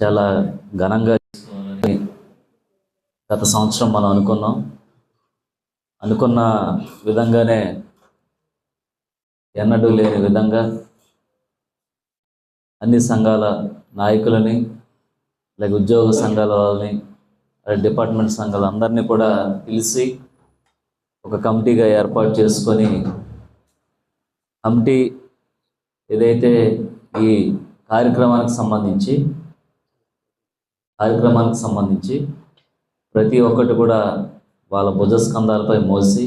చాలా ఘనంగా చేసుకోవాలని గత సంవత్సరం మనం అనుకున్నాం. అనుకున్న విధంగానే ఎన్నడూ లేని విధంగా అన్ని సంఘాల నాయకులని లేక ఉద్యోగ సంఘాల వాళ్ళని అలాగే డిపార్ట్మెంట్ సంఘాలు అందరినీ కూడా పిలిచి ఒక కమిటీగా ఏర్పాటు చేసుకొని కమిటీ ఏదైతే ఈ కార్యక్రమానికి సంబంధించి కార్యక్రమానికి సంబంధించి ప్రతి ఒక్కటి కూడా వాళ్ళ భుజస్కంధాలపై మోసి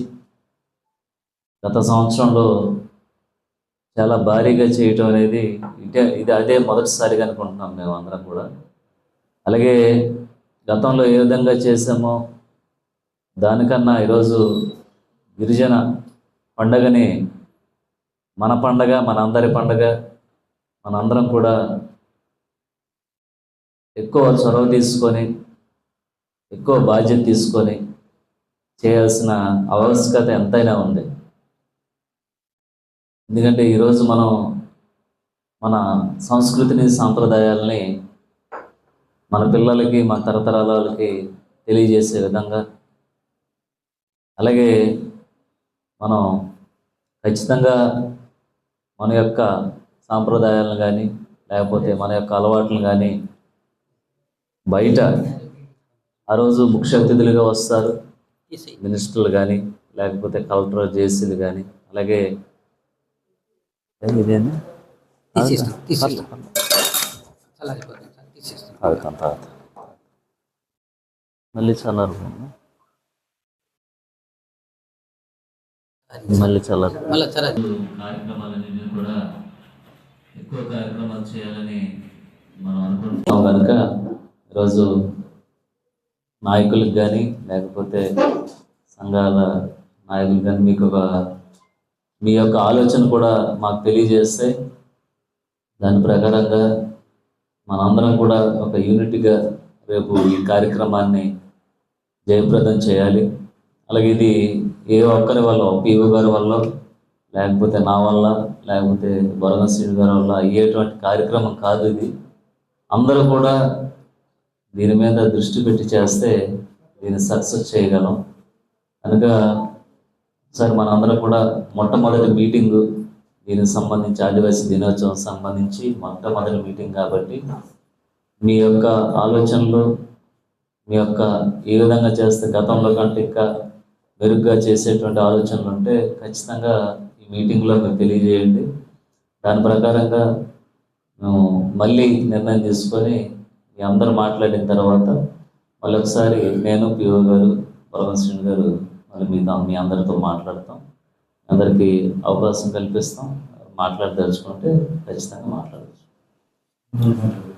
గత సంవత్సరంలో చాలా భారీగా చేయటం అనేది ఇటే ఇది అదే మొదటిసారిగా అనుకుంటున్నాం మేము అందరం కూడా. అలాగే గతంలో ఏ విధంగా చేసామో దానికన్నా ఈరోజు గిరిజన పండగని మన పండగ మనందరి పండగ మనందరం కూడా ఎక్కువ చొరవ తీసుకొని ఎక్కువ బాధ్యత తీసుకొని చేయాల్సిన ఆవశ్యకత ఎంతైనా ఉంది. ఎందుకంటే ఈరోజు మనం మన సంస్కృతిని సాంప్రదాయాలని మన పిల్లలకి మన తరతరాల వాళ్ళకి తెలియజేసే విధంగా అలాగే మనం ఖచ్చితంగా మన యొక్క సాంప్రదాయాలను కానీ లేకపోతే మన యొక్క అలవాట్లను కానీ బయట ఆ రోజు ముఖ్య అతిథులుగా వస్తారు. మినిస్టర్లు కానీ లేకపోతే కలెక్టర్ జేసీలు కానీ అలాగే ఇదేనా? మళ్ళీ చల్లారు మళ్ళీ చల్లారు కార్యక్రమాలన్నింటినీ కూడా ఎక్కువ కార్యక్రమాలు చేయాలని మనం అనుకుంటున్నాం. కనుక ఈరోజు నాయకులకు కానీ లేకపోతే సంఘాల నాయకులు కానీ మీకు ఒక మీ యొక్క ఆలోచన కూడా మాకు తెలియజేస్తే దాని ప్రకారంగా మనందరం కూడా ఒక యూనిట్గా రేపు ఈ కార్యక్రమాన్ని జయప్రదం చేయాలి. అలాగే ఇది ఏ ఒక్కరి వల్ల పిఓ గారి వల్ల లేకపోతే నా వల్ల లేకపోతే బలగశ్రీని గారి వల్ల అయ్యేటువంటి కార్యక్రమం కాదు ఇది. అందరూ కూడా దీని మీద దృష్టి పెట్టి చేస్తే దీన్ని సక్సెస్ చేయగలం. కనుక సార్ మనందరం కూడా మొట్టమొదటి మీటింగు దీనికి సంబంధించి ఆదివాసీ దినోత్సవం సంబంధించి మొట్టమొదటి మీటింగ్ కాబట్టి మీ యొక్క ఆలోచనలు మీ యొక్క ఏ విధంగా చేస్తే గతంలో కంటే ఇంకా మెరుగ్గా చేసేటువంటి ఆలోచనలు ఉంటే ఖచ్చితంగా ఈ మీటింగ్లో మేము తెలియజేయండి. దాని ప్రకారంగా మేము మళ్ళీ నిర్ణయం తీసుకొని అందరూ మాట్లాడిన తర్వాత మళ్ళీ ఒకసారి నేను పిఓ గారు పరమశ్రీని గారు మళ్ళీ మీతో మీ అందరితో మాట్లాడతాం. అందరికీ అవకాశం కల్పిస్తాం. మాట్లాడదలుచుకుంటే ఖచ్చితంగా మాట్లాడచ్చు.